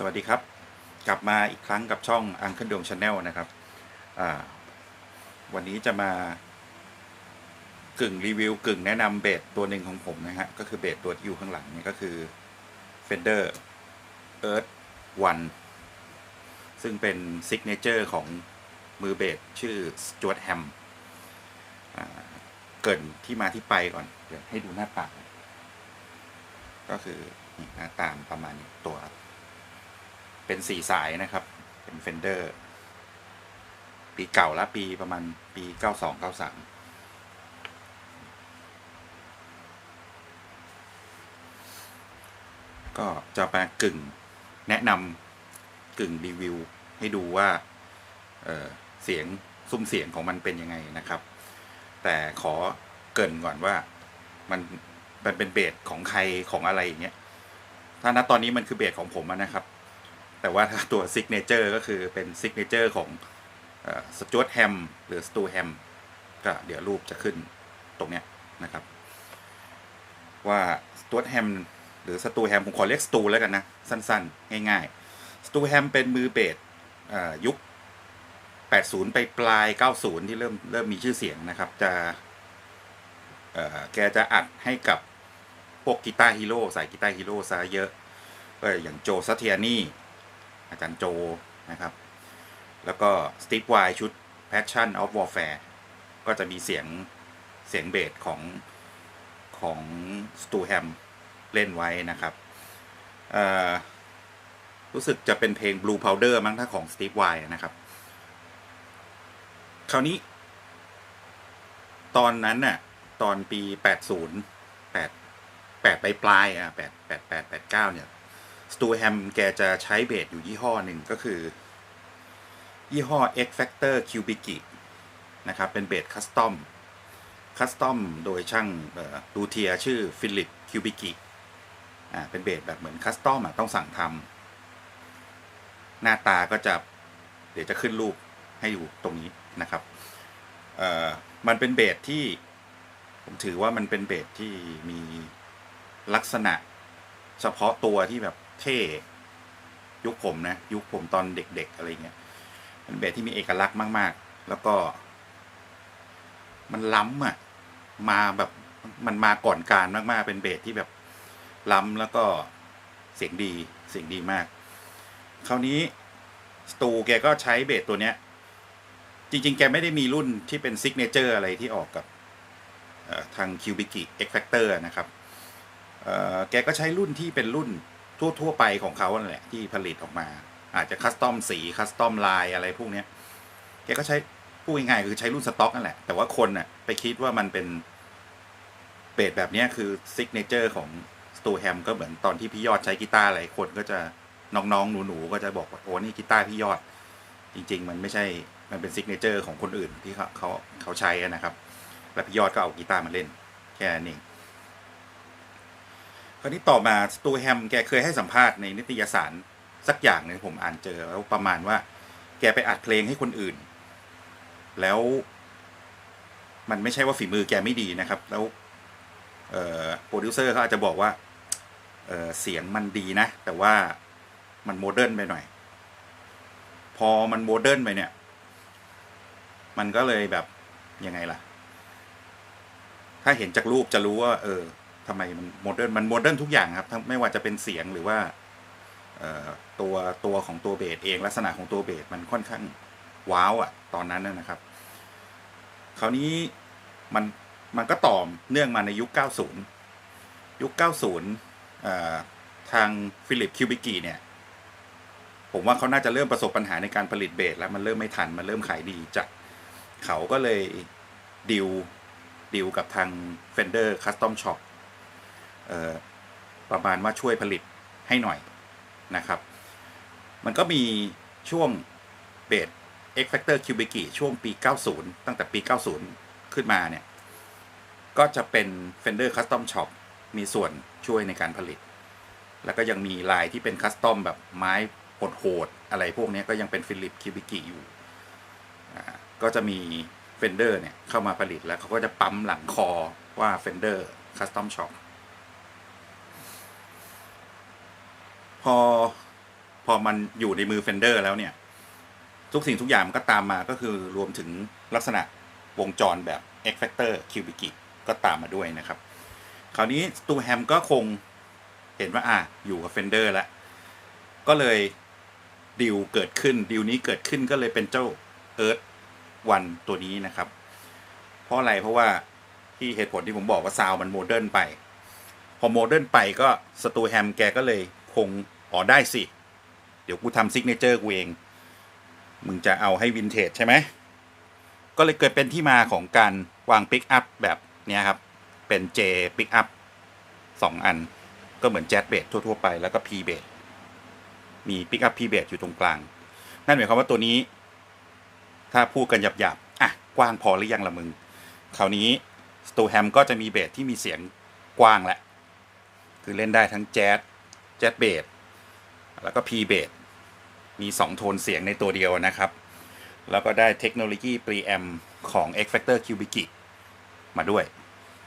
สวัสดีครับ กลับมาอีกครั้งกับช่องอังคดวงชาแนลนะครับวันนี้จะมากึ่งรีวิวกึ่งแนะนำเบสตัวหนึ่งของผมนะฮะก็คือเบสตัวที่อยู่ข้างหลังนี่ก็คือ Fender Earth One ซึ่งเป็นซิกเนเจอร์ของมือเบสชื่อ Stuart Ham เกินที่มาที่ไปก่อน เดี๋ยวให้ดูหน้าตาก็คือหน้าตามประมาณนี้ตัว เป็นสี่สายนะครับ เป็นเฟนเดอร์ ปีเก่าละปีประมาณปีเก้าสองเก้าสามก็จะมากึ่งแนะนำกึ่งรีวิว ให้ดูว่าเเสียงซุ้มเสียงของมันเป็นยังไงนะครับ แต่ขอเกรินก่อนว่ามันมันเป็นเบสของใครของอะไรอย่างเงี้ยถ้าณตอนนี้มันคือเบสของผมนะครับ แต่ว่าถ้าตัวซิกเนเจอร์ก็คือเป็นซิกเนเจอร์ของสจวตแฮมหรือสตูแฮมก็เดี๋ยวรูปจะขึ้นตรงเนี้ยนะครับ ว่าสจวตแฮมหรือสตูแฮมผมขอเรียกสตูแล้วกันนะ สั้นๆ ง่ายๆสตูแฮมเป็นมือเบสยุค 80 ไปปลาย 90 ที่เริ่มเริ่มมีชื่อเสียงนะครับ จะแกจะอัดให้กับพวกกีตาร์ฮีโร่สายกีตาร์ฮีโร่ซะเยอะอย่างโจซัตเทียนี่ อาจารย์โจนะครับ แล้วก็สตีฟไวชุด Passion of Warfare ก็จะมีเสียงเสียงเบสของของสตูแฮมเล่นไว้นะครับ รู้สึกจะเป็นเพลง Blue Powder มั้งถ้าของ Steve w i นะครับ คราวนี้ ตอนนั้นน่ะ ตอนปี 80 8 8 ไปปลายอะ8 8 8 8 9 เนี่ย สตูแฮมแกจะใช้เบสอยู่ยี่ห้อหนึ่งก็คือ ยี่ห้อ X Factor Cubic นะครับ เป็นเบสคัสตอมคัสตอมโดยช่างดูเทียชื่อฟิลิปคิวบิกิอ่าเป็นเบสแบบเหมือนคัสตอมอะต้องสั่งทำหน้าตาก็จะ เดี๋ยวจะขึ้นรูปให้อยู่ตรงนี้นะครับเอ่อมันเป็นเบสที่ ผมถือว่ามันเป็นเบสที่มีลักษณะเฉพาะตัวที่แบบ เท่ยุคผมนะ ยุคผมตอนเด็ก ๆ อะไรเงี้ยเป็นเบสที่มีเอกลักษณ์มาก ๆ แล้วก็ มันล้ำอะ มาแบบมันมาก่อนการมากๆ เป็นเบสที่แบบล้ำแล้วก็เสียงดีเสียงดีมาก คราวนี้สตูแกก็ใช้เบสตัวเนี้ย จริง ๆ แกไม่ได้มีรุ่นที่เป็นซิกเนเจอร์อะไรที่ออกกับเอ่อทาง c u b i c i X Factor นะครับแกก็ใช้รุ่นที่เป็นรุ่น ทั่ว ๆ ไปของเขานั่นแหละที่ผลิตออกมา อาจจะคัสตอมสีคัสตอมลายอะไรพวกเนี้ยแกก็ใช้พูดง่ายๆคือใช้รุ่นสต็อกนั่นแหละ แต่ว่าคนน่ะไปคิดว่ามันเป็นเบสแบบเนี้ยคือซิกเนเจอร์ของสตูแฮมก็เหมือนตอนที่พี่ยอดใช้กีตาร์อะไรคนก็จะน้องๆหนูๆก็จะบอกว่าโอ้นี่กีตาร์พี่ยอด จริง ๆ มันไม่ใช่มันเป็นซิกเนเจอร์ของคนอื่นที่เขาเขาเขาใช้นะครับ แล้วพี่ยอดก็เอากีตาร์มาเล่นแค่นั้นเอง คราวนี้ต่อมาสตูแฮมแกเคยให้สัมภาษณ์ในนิตยสารสักอย่างหนึ่งผมอ่านเจอแล้วประมาณว่า แกไปอัดเพลงให้คนอื่น แล้ว มันไม่ใช่ว่าฝีมือแกไม่ดีนะครับ แล้วโปรดิวเซอร์เขาอาจจะบอกว่าเเสียงมันดีนะ แต่ว่ามันโมเดิร์นไปหน่อย พอมันโมเดิร์นไปเนี่ย มันก็เลยแบบยังไงล่ะ ถ้าเห็นจากรูปจะรู้ว่า เออ ทำไมมันโมเดิร์นมันโมเดิร์นทุกอย่างครับทั้งไม่ว่าจะเป็นเสียงหรือว่าตัวตัวของตัวเบสเองลักษณะของตัวเบสมันค่อนข้างว้าวอะตอนนั้นนะครับ คราวนี้มันมันก็ต่อมเนื่องมาในยุค 90 ยุค 90 ทางฟิลิปคิวบิกีเนี่ย ผมว่าเขาน่าจะเริ่มประสบปัญหาในการผลิตเบสแล้วมันเริ่มไม่ทัน มันเริ่มขายดีจัดเขาก็เลยดิวดิวกับทาง Fender Custom Shop เอ่อ ประมาณว่าช่วยผลิตให้หน่อยนะครับ มันก็มีช่วงเบส X Factor c u b i c ช่วงปี 90 ตั้งแต่ปี 90 ขึ้นมาเนี่ย ก็จะเป็น Fender Custom Shop มีส่วนช่วยในการผลิต แล้วก็ยังมีลายที่เป็นคัสตอมแบบไม้โหดๆอะไรพวกนี้ก็ยังเป็นฟิลิปคิวบิกิอยู่ ก็จะมี Fender เนี่ยเข้ามาผลิตแล้วเขาก็จะปั๊มหลังคอว่า Fender Custom Shop พอ พพอมันอยู่ในมือเฟนเดอร์แล้วเนี่ย ทุกสิ่งทุกอย่างมันก็ตามมาก็คือรวมถึงลักษณะวงจรแบบ X Factor Cubic ก็ตามมาด้วยนะครับ คราวนี้สตูแฮมก็คงเห็นว่าอะอยู่กับเฟนเดอร์แล้ว ก็เลยดีลเกิดขึ้นดีลนี้เกิดขึ้นก็เลยเป็นเจ้าเอิร์ธวันตัวนี้นะครับ เพราะอะไรเพราะว่าที่เหตุผลที่ผมบอกว่าซาวมันโมเดิร์นไป พอโมเดิร์นไปก็สตูแฮมแกก็เลยคง อ๋อได้สิ เดี๋ยวกูทำซิกเนเจอร์กูเอง มึงจะเอาให้วินเทจใช่ไหม ก็เลยเกิดเป็นที่มาของการวางปิกอัพแบบเนี้ยครับ เป็น J ปิกอัพสองอัน ก็เหมือนแจ๊ z เบสทั่ว ๆ ไปแล้วก็ P เบสมีปิกอัพ P เบสอยู่ตรงกลาง นั่นหมายความว่าตัวนี้ ถ้าพูดกันหยาบๆอะกว้างพอหรือยังละมึง คราวนี้สตูแฮมก็จะมีเบสที่มีเสียงกว้างแหละ คือเล่นได้ทั้งแจ๊ z แจ๊ z เบส แล้วก็ P เบสมี 2 โทนเสียงในตัวเดียวนะครับ แล้วก็ได้เทคโนโลยีปรีแอมของ X Factor Cubic มาด้วย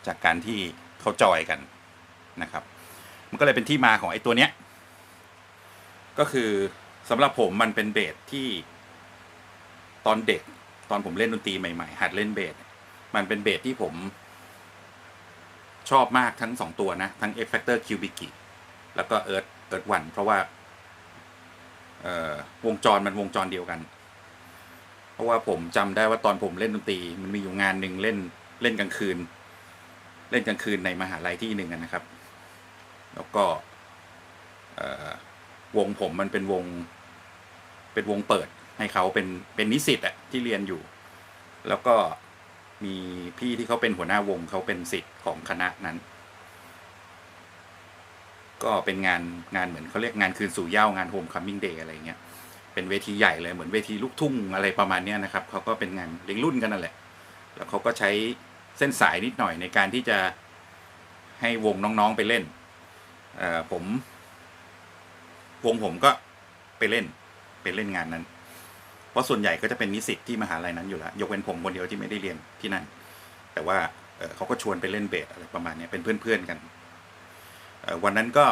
จากการที่เขาจอยกันนะครับ มันก็เลยเป็นที่มาของไอ้ตัวเนี้ย ก็คือสำหรับผมมันเป็นเบสที่ตอนเด็กตอนผมเล่นดนตรีใหม่ ๆ หัดเล่นเบสมันเป็นเบสที่ผมชอบมากทั้งสองตัวนะ ทั้ง X Factor Cubic แล้วก็ Earth Earth One เพราะว่า วงจรมันวงจรเดียวกัน เพราะว่าผมจำได้ว่าตอนผมเล่นดนตรี มันมีอยู่งานหนึ่งเล่นเล่นกลางคืน เล่นกลางคืนในมหาลัยที่หนึ่งนะครับ แล้วก็วงผมมันเป็นวง เป็นวงเปิดให้เขาเป็นเป็นนิสิตอะที่เรียนอยู่ แล้วก็มีพี่ที่เขาเป็นหัวหน้าวงเขาเป็นสิทธิ์ของคณะนั้น ก็เป็นงานงานเหมือนเขาเรียกงานคืนสู่เย้างานโฮมคัมมิ่งเดย์อะไรเงี้ยเป็นเวทีใหญ่เลยเหมือนเวทีลูกทุ่งอะไรประมาณเนี้ยนะครับเขาก็เป็นงานเลี้ยงรุ่นกันนั่นแหละ แล้วเขาก็ใช้เส้นสายนิดหน่อยในการที่จะให้วงน้องๆไปเล่นเอ่อผม วงผมก็ไปเล่นไปเล่นงานนั้น เพราะส่วนใหญ่ก็จะเป็นนิสิตที่มหาลัยนั้นอยู่แล้วยกเว้นผมคนเดียวที่ไม่ได้เรียนที่นั่น แต่ว่าเเขาก็ชวนไปเล่นเบสอะไรประมาณนี้เป็นเพื่อนๆกัน วันนั้นก็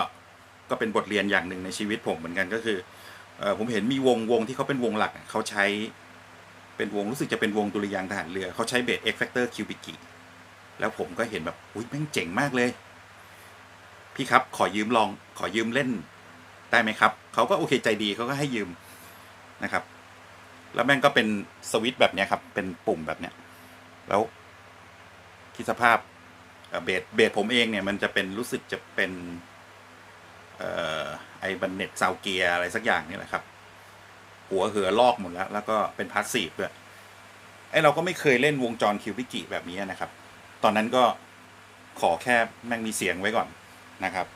ก็เป็นบทเรียนอย่างหนึ่งในชีวิตผมเหมือนกันก็คือผมเห็นมีวงวงที่เขาเป็นวงหลักเขาใช้เป็นวงรู้สึกจะเป็นวงดุริยางทหารเรือเขาใช้เบส X Factor Cubic แล้วผมก็เห็นแบบอุ้ยแม่งเจ๋งมากเลย พี่ครับขอยืมลองขอยืมเล่นได้ไหมครับ เขาก็โอเคใจดีเขาก็ให้ยืมนะครับ แล้วแม่งก็เป็นสวิตช์แบบเนี้ยครับ เป็นปุ่มแบบเนี้ย แล้วคิดสภาพ เอ่อเบสเบสผมเองเนี่ยมันจะเป็นรู้สึกจะเป็นเอ่อไอบันเน็ตซาวเกียอะไรสักอย่างนี่แหละครับ หัวเหือลอกหมดแล้ว แล้วก็เป็นพาสซีฟด้วยไอเราก็ไม่เคยเล่นวงจรคิวบิกิแบบนี้นะครับ ตอนนั้นก็ขอแค่แม่งมีเสียงไว้ก่อนนะครับ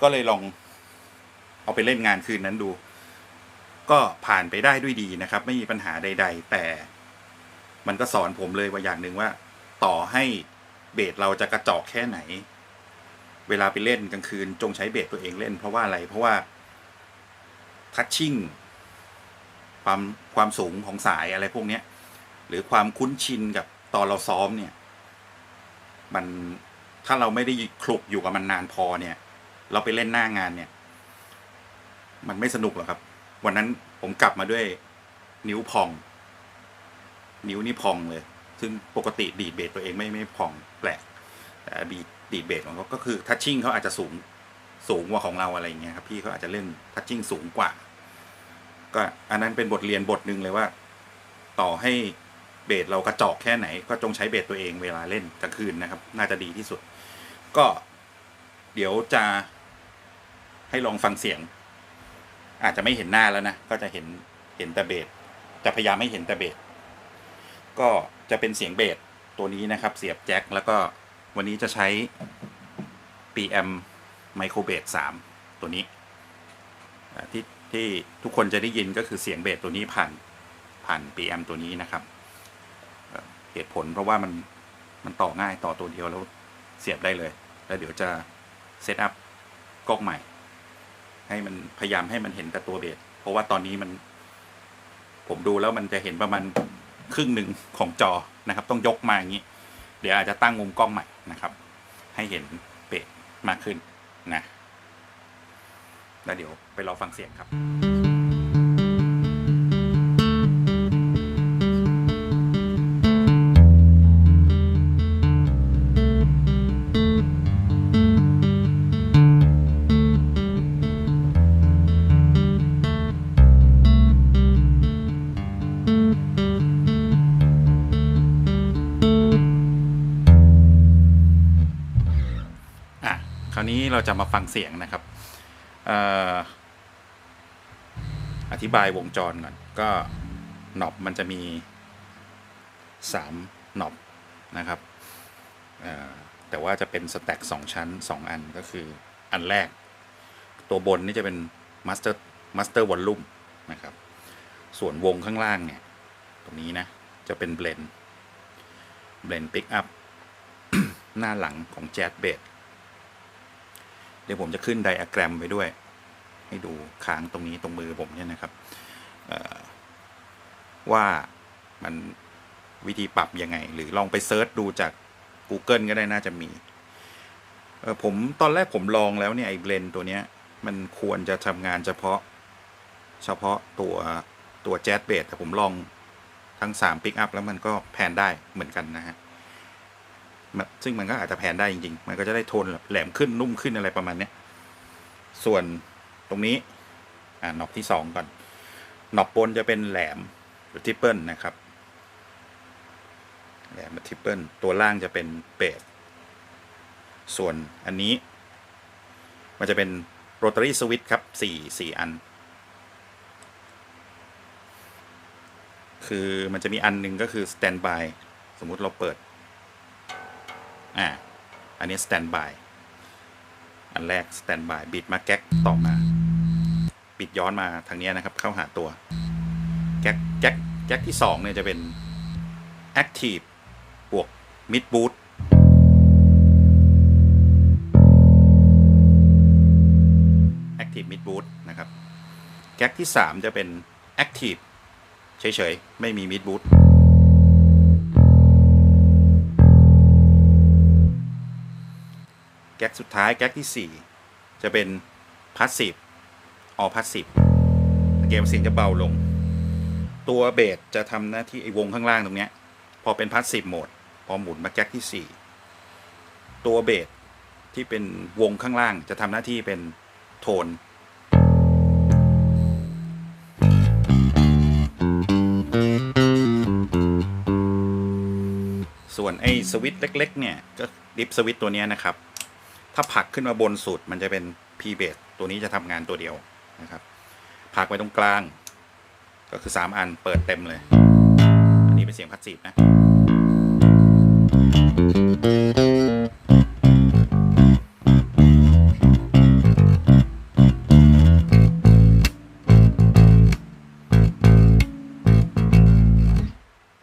ก็เลยลองเอาไปเล่นงานคืนนั้นดู ก็ผ่านไปได้ด้วยดีนะครับ ไม่มีปัญหาใด ๆ แต่มันก็สอนผมเลยว่าอย่างหนึ่งว่า ต่อให้ เบสเราจะกระจอกแค่ไหน เวลาไปเล่นกลางคืนจงใช้เบสตัวเองเล่น เพราะว่าอะไร เพราะว่าทัชชิ่งความความสูงของสายอะไรพวกเนี้ยหรือความคุ้นชินกับตอนเราซ้อมเนี่ย มันถ้าเราไม่ได้คลุกอยู่กับมันนานพอเนี่ย เราไปเล่นหน้างานเนี่ย มันไม่สนุกหรอกครับ วันนั้นผมกลับมาด้วยนิ้วพอง นิ้วนี่พองเลย ซึ่งปกติดีดเบสตัวเองไม่ไม่พองแปลก แต่บีดีดเบสของเขาก็คือทัชชิ่งเขาอาจจะสูงสูงกว่าของเราอะไรเงี้ยครับพี่เขาอาจจะเล่นทัชชิ่งสูงกว่า ก็อันนั้นเป็นบทเรียนบทหนึ่งเลยว่า ต่อให้เบสเรากระจอกแค่ไหน ก็จงใช้เบสตัวเองเวลาเล่นกลางคืนนะครับ น่าจะดีที่สุด ก็เดี๋ยวจะให้ลองฟังเสียง อาจจะไม่เห็นหน้าแล้วนะ ก็จะเห็นเห็นแต่เบสจะพยายามไม่เห็นแต่เบสก็ จะเป็นเสียงเบสตัวนี้นะครับ เสียบแจ็คแล้วก็วันนี้จะใช้ PM Micro b a s 3ตัวนี้ที่ที่ทุกคนจะได้ยินก็คือเสียงเบสตัวนี้ผ่านผ่าน PM ตัวนี้นะครับเอ่อเหตุผลเพราะว่ามันมันต่อง่ายต่อตัวเดียวแล้วเสียบได้เลย แล้วเดี๋ยวจะเซตอัพกล้องใหม่ ให้มันพยายามให้มันเห็นแต่ตัวเบสเพราะว่าตอนนี้มัน ผมดูแล้วมันจะเห็นประมาณ ครึ่งหนึ่งของจอนะครับ ต้องยกมาอย่างนี้ เดี๋ยวอาจจะตั้งมุมกล้องใหม่นะครับ ให้เห็นเป๊ะมากขึ้นนะแล้วเดี๋ยวไปรอฟังเสียงครับ ราวนี้เราจะมาฟังเสียงนะครับออธิบายวงจรก่อน ก็หนอบมันจะมีสามหนอบนะครับแต่ว่าจะเป็นสแต็กสองชั้นสองอันก็คืออันแรก ตัวบนนี่จะเป็นมาสเตอร์มาสเตอร์วอลลุ่มนะครับ ส่วนวงข้างล่างเนี่ย ตรงนี้นะ จะเป็นเบลนเบลนปิกอัพหน้าหลังของแจ๊ดเบส ดี๋ยวผมจะขึ้นไดอะแกรมไปด้วย ให้ดูค้างตรงนี้ตรงมือผมเนี่ยนะครับว่ามันวิธีปรับยังไง หรือลองไปเซิร์ชดูจาก Google ก็ได้น่าจะมีผมตอนแรกผมลองแล้วเนี่ยไอ้เบลนตัวเนี้ย มันควรจะทำงานเฉพาะ เฉพาะตัวตัวแจ๊ดเบสแต่ผมลองทั้ง3ปิกอัพแล้วมันก็แพนได้เหมือนกันนะฮะ ซึ่งมันก็อาจจะแผนได้จริงๆ มันก็จะได้โทนแหลมขึ้นนุ่มขึ้นอะไรประมาณเนี้ย ส่วนตรงนี้ อ่าน็อบที่สองก่อนน็อบบนจะเป็นแหลมหรือทิปเปิลนะครับ แหลมทิปเปิลตัวล่างจะเป็นเบสส่วนอันนี้ มันจะเป็นโรตารี่สวิตครับสี่สี่อัน คือมันจะมีอันหนึ่งก็คือสแตนบายสมมุติเราเปิด อ่าอันนี้ standby อันแรก standby บิดมาแก๊กต่อมา บิดย้อนมาทางนี้นะครับ เข้าหาตัว แก๊กแก๊กแก๊กที่สองเนี่ยจะเป็น active บวก mid boot active mid boot นะครับ แก๊กที่สามจะเป็น active เฉยๆ ไม่มี mid boot แก๊กสุดท้ายแก๊กที่ 4 จะเป็นพาสซีฟออพาสซีฟเกมเสียงจะเบาลง ตัวเบสจะทำหน้าที่ไอวงข้างล่างตรงเนี้ยพอเป็นพาสซีฟโหมด พอหมุนมาแก๊กที่ 4 ตัวเบสที่เป็นวงข้างล่างจะทำหน้าที่เป็นโทนส่วนไอ้สวิตช์เล็ก ๆ เนี่ย ก็ดิฟสวิตช์ตัวเนี้ยนะครับ ถ้าผลักขึ้นมาบนสุดมันจะเป็น P base ตัวนี้จะทำงานตัวเดียวนะครับผลักไว้ตรงกลาง ก็คือ 3 อันเปิดเต็มเลย อันนี้เป็นเสียงพัดซีฟนะ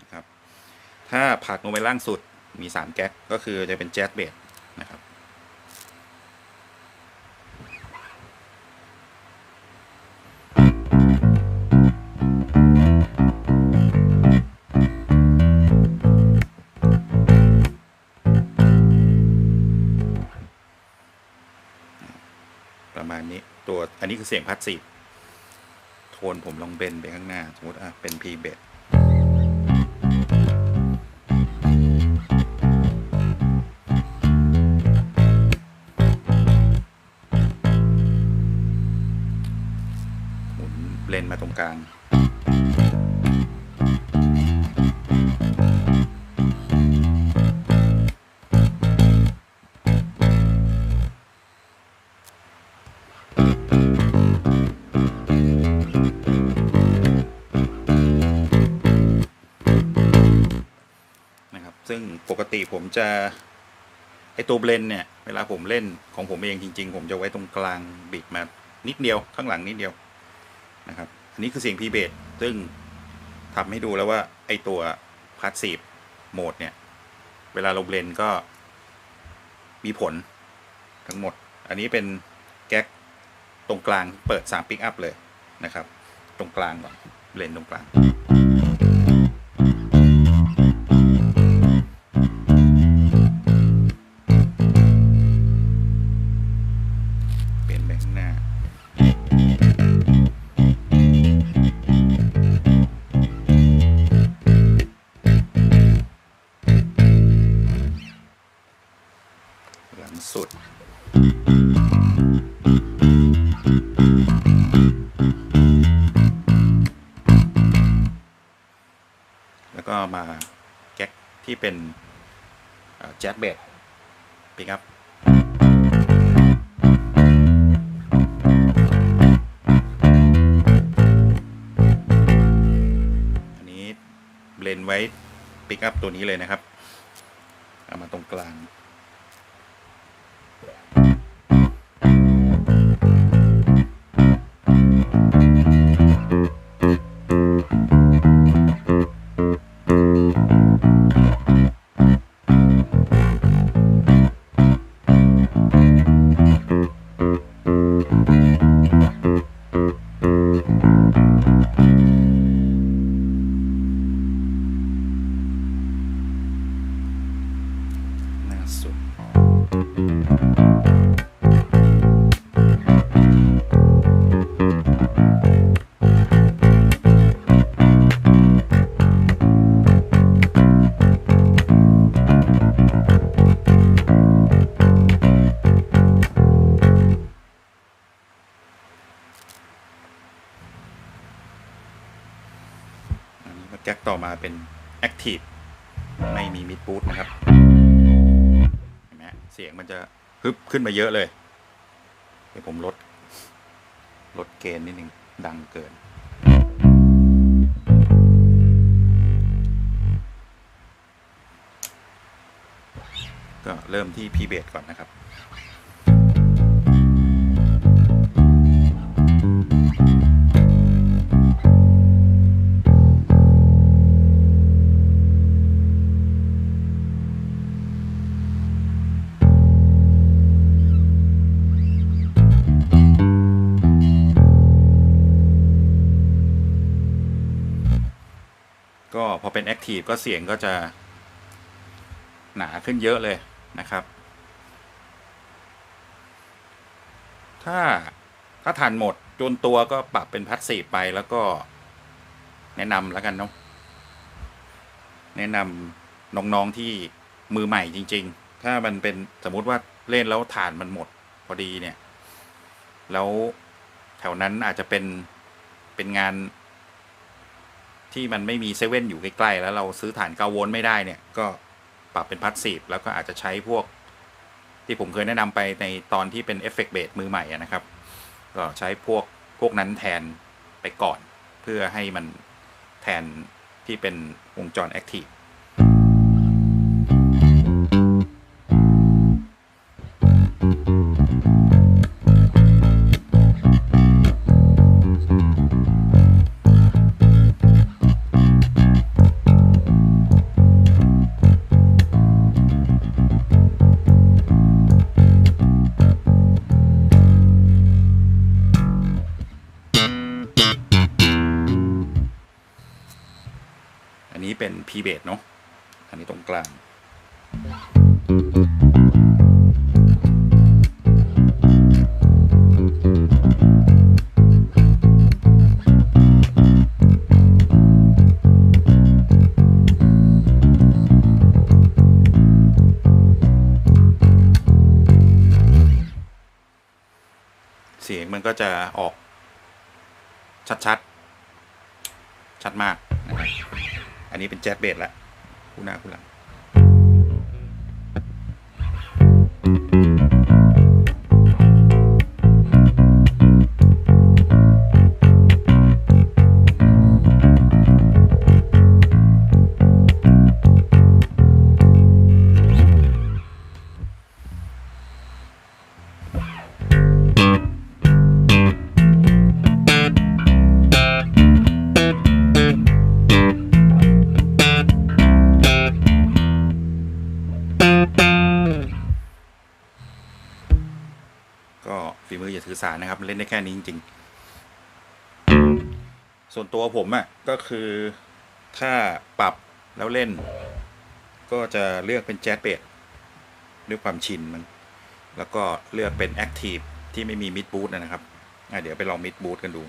นะครับถ้าผลักลงไปล่างสุดมี 3 แก๊กก็คือจะเป็นแจ๊สเบส คือเสียงพัดซีฟโทนผมลองเบนไปข้างหน้า สมมติอะเป็น P b e t หมุนเลนมาตรงกลาง ติผมจะไอตัวเบลนเนี่ย เวลาผมเล่นของผมเองจริง ๆ ผมจะไว้ตรงกลางบิดมานิดเดียวข้างหลังนิดเดียวนะครับ อันนี้คือเสียงพีเบสซึ่งทำให้ดูแล้วว่าไอตัวพาสซีฟโหมดเนี่ย เวลาเราเบลนก็มีผลทั้งหมด อันนี้เป็นแก๊กตรงกลางเปิด3ปิกอัพเลยนะครับ ตรงกลางก่อนเบลนตรงกลาง จ๊สเบสปิกับอันนี้เบลนไว้ปิกอัพตัวนี้เลยนะครับ เอามาตรงกลาง แจ็คต่อมาเป็น Active ไม่มีมิดบูทนะครับเห็นไหมเสียงมันจะฮึบขึ้นมาเยอะเลย เดี๋ยวผมลด ลดเกณฑ์นิดนึง ดังเกิน ก็เริ่มที่ P b a s ก่อนนะครับ เป็น Active ก็เสียงก็จะหนาขึ้นเยอะเลยนะครับ ถ้าถ้าทานหมดจนตัวก็ปรับเป็นพัดสีไปแล้วก็แนะนำแล้วกันเนาะแนะนำน้องๆที่มือใหม่จริง ๆ ถ้ามันเป็นสมมติว่าเล่นแล้วฐานมันหมดพอดีเนี่ย แล้วแถวนั้นอาจจะเป็นเป็นงาน ที่มันไม่มีเซเว่นอยู่ใกล้ๆแล้วเราซื้อฐานเกาโวลต์ไม่ได้เนี่ย ก็ปรับเป็นพัดสีแล้วก็อาจจะใช้พวก ที่ผมเคยแนะนำไปในตอนที่เป็นเอฟเฟกต์เบสมือใหม่นะครับ ก็ใช้พวกพวกนั้นแทนไปก่อน เพื่อให้มันแทนที่เป็นวงจรแอคทีฟ นี้เป็น P b a s เนาะอันนี้ตรงกลาง เสียงมันก็จะออกชัดๆ ชัดมากนะครับ อันนี้เป็นแจ๊สเบสละคู่หน้าคู่หลัง นะครับ เล่นได้แค่นี้จริง ๆ ส่วนตัวผมอะ่ะก็คือถ้าปรับแล้วเล่น ก็จะเลือกเป็นแจ๊สเบสด้วยความชินมัน แล้วก็เลือกเป็นแอคทีฟที่ไม่มีมิดบูทนะครับเดี๋ยวไปลองมิดบูทกันดู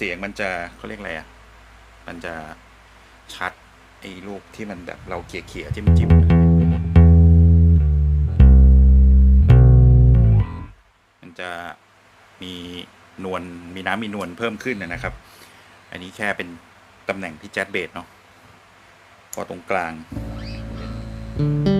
เสียงมันจะเขาเรียกอะไรอะ มันจะชัดไอ้ลูกที่มันแบบเราเขี่ยๆจิ้มจิ้มมันจะมีนวลมีน้ำมีนวลเพิ่มขึ้นนะครับ อันนี้แค่เป็นตำแหน่งที่แจ๊ดเบสเนาะพอตรงกลางเ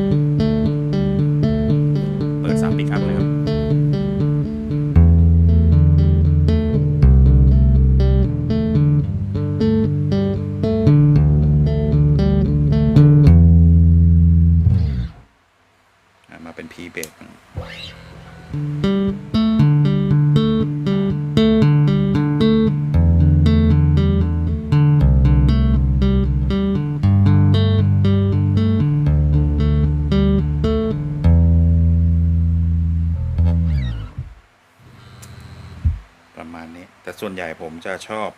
ชอบ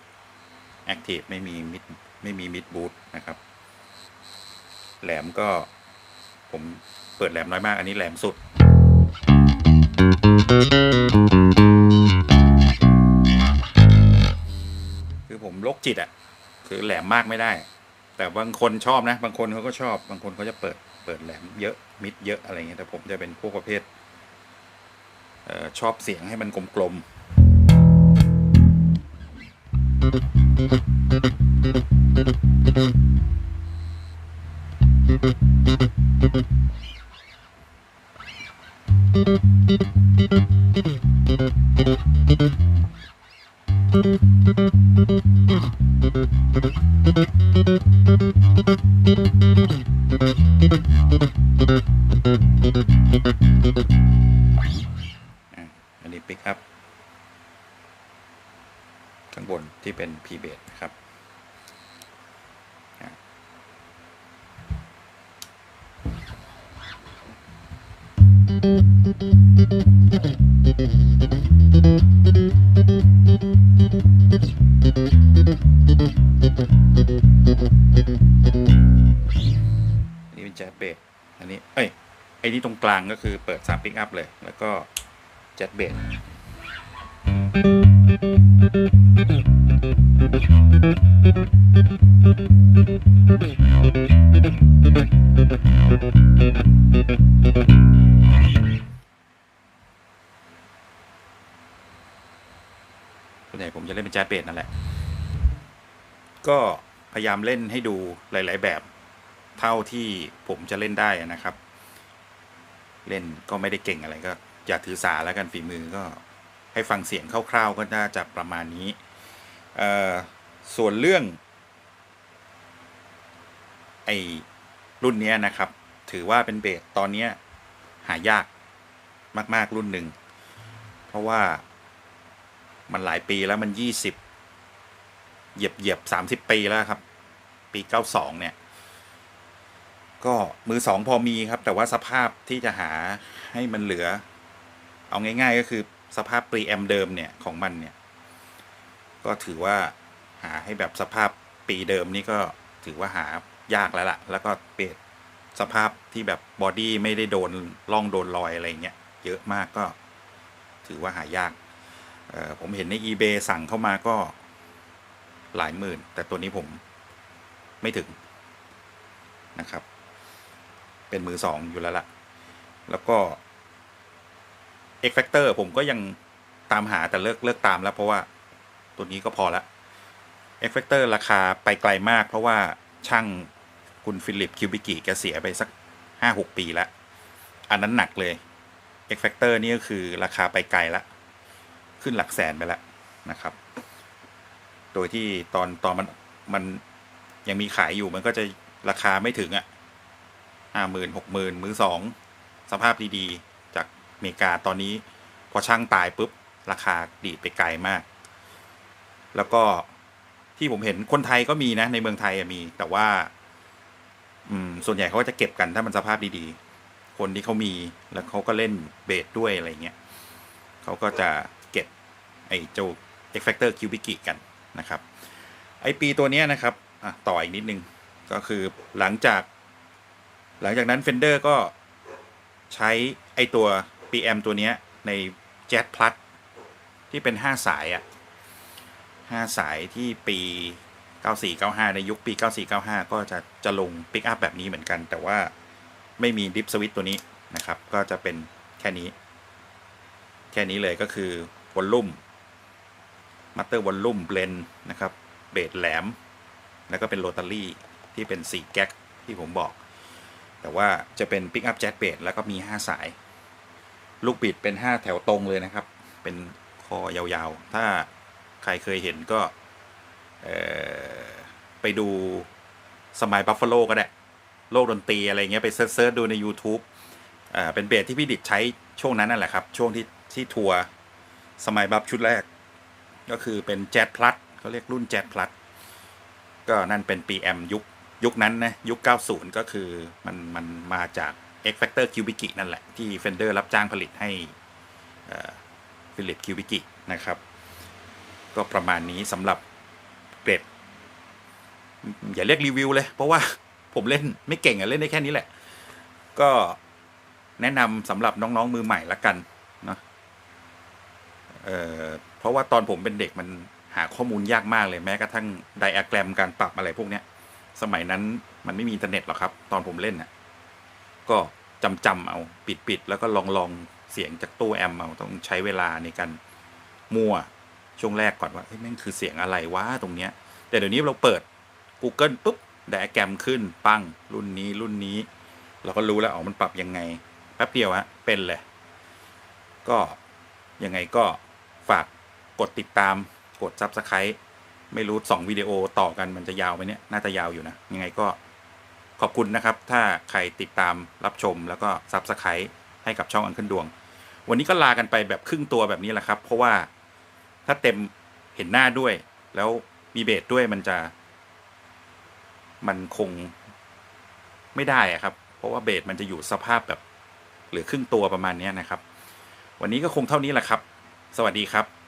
Active ไม่มีมิดไม่มีมิดบูทนะครับ แหลมก็ ผมเปิดแหลมน้อยมาก อันนี้แหลมสุด คือผมโรคจิตอะ่ะ คือแหลมมากไม่ได้ แต่บางคนชอบนะ บางคนเขาก็ชอบ บางคนเขาจะเปิดเปิดแหลมเยอะมิดเยอะอะไรเงี้ยแต่ผมจะเป็นพวกประเภทเออชอบเสียงให้มันกลมๆ อันนี้ปิกอัพ ข้างบนที่เป็น P b a s นะครับนี่เป็นแจ๊สเบสอันนี้ เอ้ย ไอ้นี่ตรงกลางก็คือเปิด3ปิกอัพเลย แล้วก็แจ๊สเบส ใหญ่ผมจะเล่นเป็นแจ๊สเบสนั่นแหละ ก็พยายามเล่นให้ดูหลาย ๆ แบบเท่าที่ผมจะเล่นได้นะครับ เล่นก็ไม่ได้เก่งอะไรก็อย่าถือสาแล้วกันฝีมือก็ ให้ฟังเสียงคร่าวๆก็น่าจะประมาณนี้ ส่วนเรื่องไอรุ่นเนี้ยนะครับ ถือว่าเป็นเบสตอนเนี้ยหายากมาก ๆ รุ่นหนึ่ง เพราะว่ามันหลายปีแล้วมันยี่สิบเหยียบเหยียบสามสิบปีแล้วครับ ปีเก้าสองเนี่ย ก็มือสองพอมีครับ แต่ว่าสภาพที่จะหาให้มันเหลือ เอาง่าย ๆ ก็คือ สภาพปรีแอมเดิมเนี่ยของมันเนี่ย ก็ถือว่าหาให้แบบสภาพปีเดิมนี่ก็ถือว่าหายากแล้วล่ะ แล้วก็เปลี่ยนสภาพที่แบบบอดี้ไม่ได้โดนล่องโดนรอยอะไรเงี้ยเยอะมากก็ถือว่าหายาก ผมเห็นใน eBay สั่งเข้ามาก็หลายหมื่น แต่ตัวนี้ผมไม่ถึงนะครับ เป็นมือสองอยู่แล้วล่ะ แล้วก็ X Factor ผมก็ยังตามหาแต่เลิกเลิกตามแล้ว เพราะว่าตัวนี้ก็พอละ X Factor ราคาไปไกลมาก เพราะว่าช่างคุณฟิลิปคิวบิกิแกเสียไปสักห้าหกปีแล้วอันนั้นหนักเลย X Factor นี่ก็คือราคาไปไกลละขึ้นหลักแสนไปแล้วนะครับ โดยที่ตอนตอนมันมันยังมีขายอยู่มันก็จะราคาไม่ถึงอะห้าหมื่นหกหมื่นมือสองสภาพดีๆ เมริกาตอนนี้พอช่างตายปุ๊บ ราคาดีดไปไกลมาก แล้วก็ที่ผมเห็นคนไทยก็มีนะ ในเมืองไทยมี แต่ว่า อืม ส่วนใหญ่เขาจะเก็บกันถ้ามันสภาพดีๆ คนที่เขามีแล้วเขาก็เล่นเบสด้วยอะไรเงี้ยเขาก็จะเก็บไอ้เจ้า X Factor q b i k i กันนะครับ ไอปีตัวนี้นะครับอะต่ออีกนิดนึง ก็คือหลังจาก หลังจากนั้น Fender ก็ใช้ไอตัว PM ตัวนี้ใน Jet Plus ที่เป็น 5 สายอะห้าสายที่ปี 9495 ในยุคปี 9495 ก็จะจะลงปิกอัพแบบนี้เหมือนกัน แต่ว่าไม่มีดิฟสวิตตัวนี้นะครับ ก็จะเป็นแค่นี้ แค่นี้เลยก็คือวอลลุ่มมัตเตอร์วอลลุ่มเบลนนะครับเบสแหลม แล้วก็เป็นโรตารี่ที่เป็น 4 แก๊กที่ผมบอก แต่ว่าจะเป็นปิกอัพแจ็คเบสแล้วก็มี 5 สาย ลูกบิดเป็น 5 แถวตรงเลยนะครับ เป็นคอยาวๆ ถ้าใครเคยเห็นก็ไปดูสมัยบัฟฟาโลก็ได้ โลกดนตรีอะไรเงี้ยไปเซิร์ชดูใน YouTube เป็นเบสที่พี่ดิดใช้ช่วงนั้นนั่นแหละครับ ช่วงที่ที่ทัวร์สมัยบัฟชุดแรก ก็คือเป็นแจ๊ดพลัสเขาเรียกรุ่นแจ๊ดพลัสก็นั่นเป็น PM ยุคยุคนั้นนะยุค 90 ก็คือมันมันมาจาก X Factor c u b i c นั่นแหละ ที่ Fender รับจ้างผลิตให้ฟิลิปคิวบิกินะครับ ก็ประมาณนี้สำหรับเกรดอย่าเรียกรีวิวเลย เพราะว่าผมเล่นไม่เก่งอะเล่นได้แค่นี้แหละ ก็แนะนำสำหรับน้องๆมือใหม่ละกันเนาะเเพราะว่าตอนผมเป็นเด็กมันหาข้อมูลยากมากเลยแม้กระทั่งไดอะแกรมการปรับอะไรพวกเนี้ย สมัยนั้นมันไม่มีอินเทอร์เน็ตหรอกครับ ตอนผมเล่นน่ะ ก็จำจำเอาปิดปิดแล้วก็ลองลองเสียงจากตู้แอมเอาต้องใช้เวลาในการมั่วช่วงแรกก่อนว่าเฮ้ยแม่งคือเสียงอะไรวะตรงเนี้ย แต่เดี๋ยวนี้เราเปิด Google ปุ๊บไดอะแกรมขึ้นปังรุ่นนี้รุ่นนี้ เราก็รู้แล้วอ๋อมันปรับยังไงแป๊บเดียวฮะเป็นเลย ก็ยังไงก็ฝากกดติดตามกด Subscribe ไม่รู้สองวิดีโอต่อกันมันจะยาวไหมเนี่ย น่าจะยาวอยู่นะ ยังไงก็ ขอบคุณนะครับ ถ้าใครติดตามรับชมแล้วก็ Subscribe ให้กับช่องอังขึ้นดวง วันนี้ก็ลากันไปแบบครึ่งตัวแบบนี้แหละครับ เพราะว่าถ้าเต็มเห็นหน้าด้วย แล้วมีเบสด้วยมันจะ มันคงไม่ได้อะครับ เพราะว่าเบสมันจะอยู่สภาพแบบ เหลือครึ่งตัวประมาณนี้นะครับ วันนี้ก็คงเท่านี้แหละครับ สวัสดีครับ